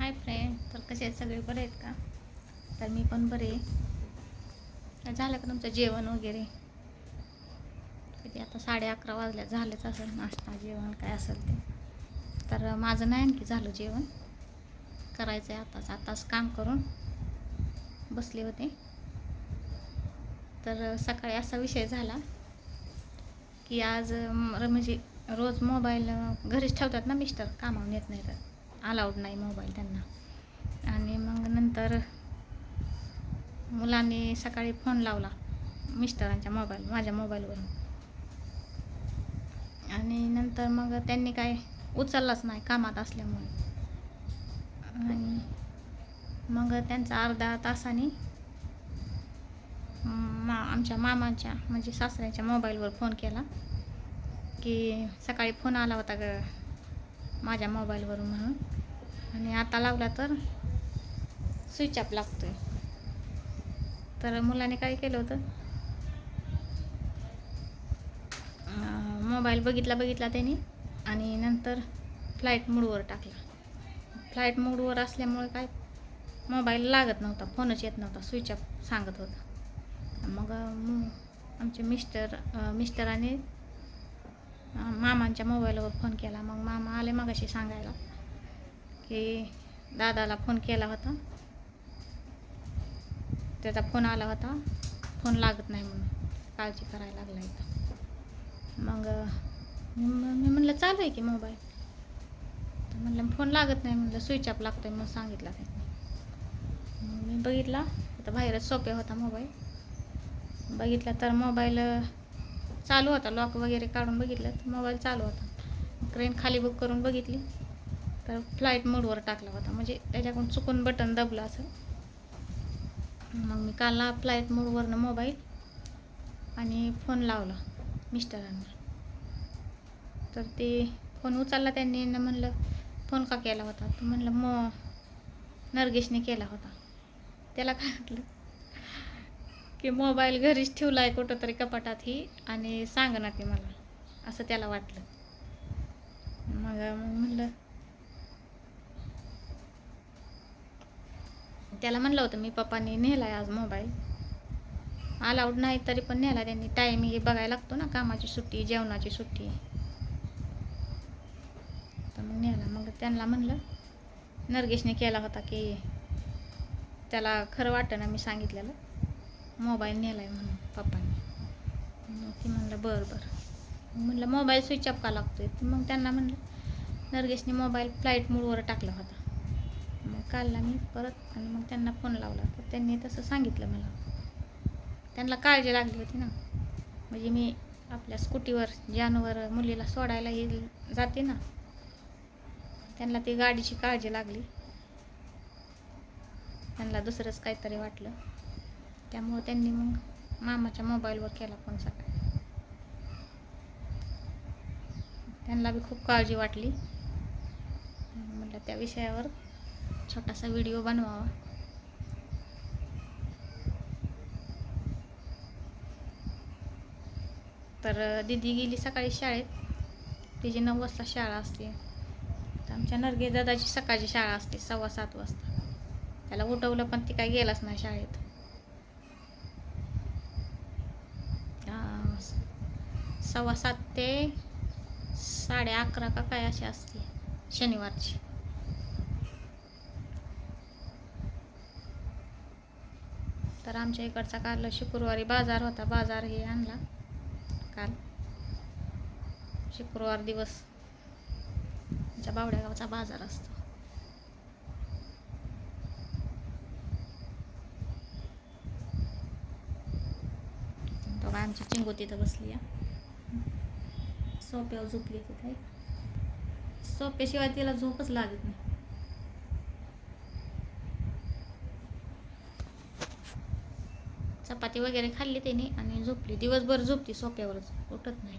Hi friend तर कसे आहेत? सगळे बरे आहेत का? तर मी पण बरे आहे. झालं का तुमचं जेवण वगैरे? किती आता साडे अकरा वाजल्या. झालेच असेल नाश्ता जेवण काय असेल ते. तर माझं नाही आणखी झालं जेवण. करायचं आहे आताच आताच काम करून बसले होते. तर सकाळी असा विषय झाला की आज र- म्हणजे रोज मोबाईल घरीच ठेवतात ना मिस्टर? कामावून येत नाही तर अलाउड नाही मोबाईल त्यांना. आणि मग नंतर मुलांनी सकाळी फोन लावला मिस्टरांच्या मोबाईल माझ्या मोबाईलवरून आणि नंतर मग त्यांनी काय उचललाच नाही कामात असल्यामुळे. आणि मग त्यांचा अर्धा तासाने मा आमच्या मामाच्या म्हणजे सासऱ्याच्या मोबाईलवर फोन केला. की सकाळी फोन आला होता ग माझ्या मोबाईलवरून म्हणून. आणि आता लावला तर स्विच ऑफ आहे तर मुलाने काय केलं होतं? मोबाईल बघितला बघितला त्याने आणि नंतर फ्लाईट मूडवर टाकला. फ्लाईट मूडवर असल्यामुळे काय? मोबाईल लागत नव्हता फोनच येत नव्हता स्विच ऑफ सांगत होता. मग आमचे मिस्टर मिस्टराने मामांच्या मोबाईलवर फोन केला. मग मामा आले मगाशी सांगायला की दादाला फोन केला होता. त्याचा फोन आला होता. फोन लागत नाही म्हणून काळजी करायला लागला इथं. मग मी म्हणलं चालू आहे की मोबाईल? तर म्हणलं फोन लागत नाही म्हणलं स्विच ऑफ लागतो आहे म्हणून सांगितलं त्यांनी. मी बघितला. आता बाहेरच सोपे होता मोबाईल. बघितला तर मोबाईल चालू होता. लॉक वगैरे काढून बघितलं तर मोबाईल चालू होता. ट्रेन खाली बुक करून बघितली. तर फ्लाईट मोडवर टाकला होता. म्हणजे त्याच्याकडून चुकून बटन दबलं असं. मग मी काढला फ्लाईट मोडवरनं मोबाईल आणि फोन लावला मिस्टरांना. तर ते फोन उचलला त्यांनी म्हणलं फोन का केला होता? तर म्हणलं मो नरगेशने केला होता. त्याला काय म्हटलं? की मोबाईल घरीच ठेवला आहे कुठं तरी कपाटात ही आणि सांग ना ती मला असं त्याला वाटलं. मग मग म्हणलं त्याला म्हणलं होतं मी पप्पांनी नेला आहे आज मोबाईल. अलाउड नाही तरी पण नेला त्यांनी. टाईम हे बघायला लागतो ना कामाची सुट्टी जेवणाची सुट्टी. तर मग नेला. मग त्यांना म्हणलं नरगेशने केला होता की त्याला खरं वाटतं ना मी सांगितलेलं. मोबाईल नेला आहे म्हणून पप्पांनी. मग ती म्हणलं बरं बरं. म्हणलं मोबाईल स्विच ऑफ का लागतो तर मग त्यांना म्हणलं नरगेशने मोबाईल फ्लाईट मूडवर टाकला होता. मग काढला मी परत आणि मग त्यांना फोन लावला. तर त्यांनी तसं सांगितलं मला. त्यांना काळजी लागली होती ना. म्हणजे मी आपल्या स्कूटीवर जानवर मुलीला सोडायला हे जाते ना. त्यांना ती गाडीची काळजी लागली. त्यांना दुसरंच काहीतरी वाटलं. त्यामुळं त्यांनी मग मामाच्या मोबाईलवर केला फोन सकाळी त्यांना बी खूप काळजी वाटली. म्हटलं त्या विषयावर छोटासा व्हिडिओ बनवावा. तर दिदी गेली सकाळी शाळेत. तिची नऊ वाजता शाळा असते. तर आमच्या नरगे दादाची सकाळची शाळा असते सव्वा सात वाजता. त्याला उठवलं पण ती काय गेलाच नाही शाळेत. सव्वा सात ते साडे अकरा का काय अशी असते शनिवारची. तर आमच्या इकडचा काल शुक्रवारी बाजार होता बाजार हे आणला काल. शुक्रवार दिवस. आमच्या बावड्या गावचा बाजार असतो तो काय आमची चिंगो तिथं बसली आहे. सोप्यावर झोपली तिथे सोप्याशिवाय तिला झोपच लागत नाही. चपाती वगैरे खाल्ली त्याने आणि झोपली. दिवसभर झोपती सोप्यावरच. उठत नाही.